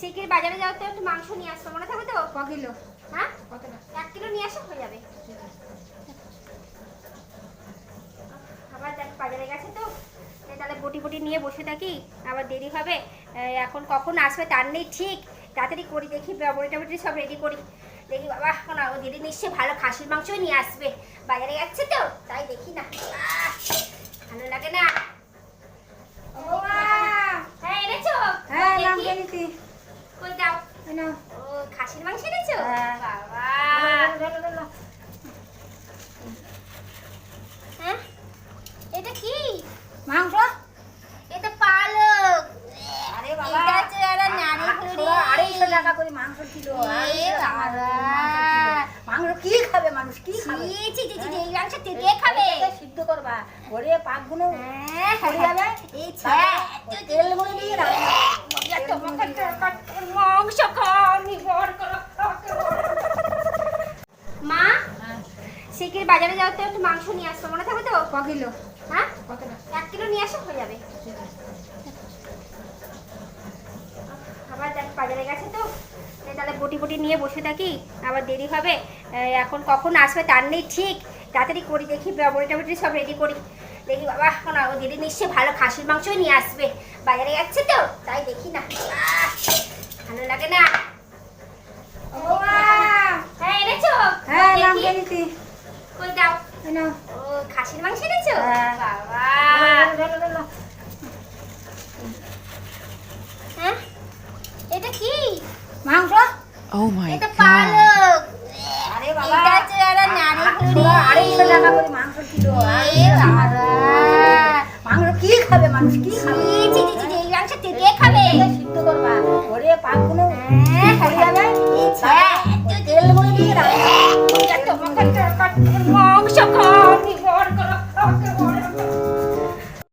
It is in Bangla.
শিগগির বাজারে যাও তো একটু মাংস নিয়ে আসব, মনে থাকবে তো? ক কিলো? হ্যাঁ? কতটা এক কিলো নিয়ে আসো হয়ে যাবে। আবার দেখ, বাজারে গেছে তো। তাহলে বটি বটি নিয়ে বসে থাকি, আবার দেরি হবে। এখন কখন আসবে তার নেই ঠিক। তাড়াতাড়ি করি, দেখি বড়ি টবটি সব রেডি করি। দেখি বাবা এখন দিদি নিশ্চয়ই ভালো খাসির মাংসই নিয়ে আসবে। বাজারে যাচ্ছে তো, তাই দেখি না আহ, ভালো লাগে না ও মা! হ্যাঁ এনেছো হ্যাঁ নাম দেখি। জানিতি কই নাও। ও খাসির মাংস এনেছো? হ্যাঁ। বাবা। হ্যাঁ? এটা কি? মাংস। এটা পালক। আরে বাবা। এটা হচ্ছে একটা নারী ফুলি। আড়াইশো টাকা করে মাংস কিলো করে বাবা। মাংস কি খাবে মানুষ? কি খাবে? ছি, ছি, ছি, ছি, ছি, এই মাংস কে কে খাবে? সিদ্ধ করবা। করে পাকগুলো হ্যাঁ, পড়ে যাবে। এই তারপরে তেলগুলো দিয়ে রান্না মাংস তোর মাংস খাও, আমি বড় করো। মা শিগগির বাজারে যাও তো একটু মাংস নিয়ে আসব মনে থাকবে তো? ক কিলো? হ্যাঁ? এক কিলো নিয়ে আসো হয়ে যাবে। আবার দেখ বাজারে গেছে তো। তাহলে বটি বটি নিয়ে বসে থাকি আবার দেরি হবে। এখন কখন আসবে তার নেই ঠিক। তাড়াতাড়ি করি দেখি বড়ি টবটি সব রেডি করি। দেখি বাবা এখন ও দিদি নিশ্চয়ই ভালো খাসির মাংসই নিয়ে আসবে। বাজারে যাচ্ছে তো তাই দেখি না। ভালো লাগে না। ও মা! হ্যাঁ এনেছো? হ্যাঁ নাম দেখি। জানিতি কই দাও এই নাও। ও খাসির মাংস এনেছো? হ্যাঁ। বাবা। হ্যাঁ? এটা কি? মাংস। Oh my এটা god. পালক। আরে বাবা। এটা হচ্ছে একটা নারী ফুলি। আড়াইশো- আড়াইশো টাকা করে মাংস কিলো করে বাবা। মাংস কি খাবে মানুষ কি খাবে? ছি, ছি, ছি, এই মাংস কে কে খাবে? সিদ্ধ করবা। করে পাকগুলো হ্যাঁ, পড়ে এই ছে, তারপরে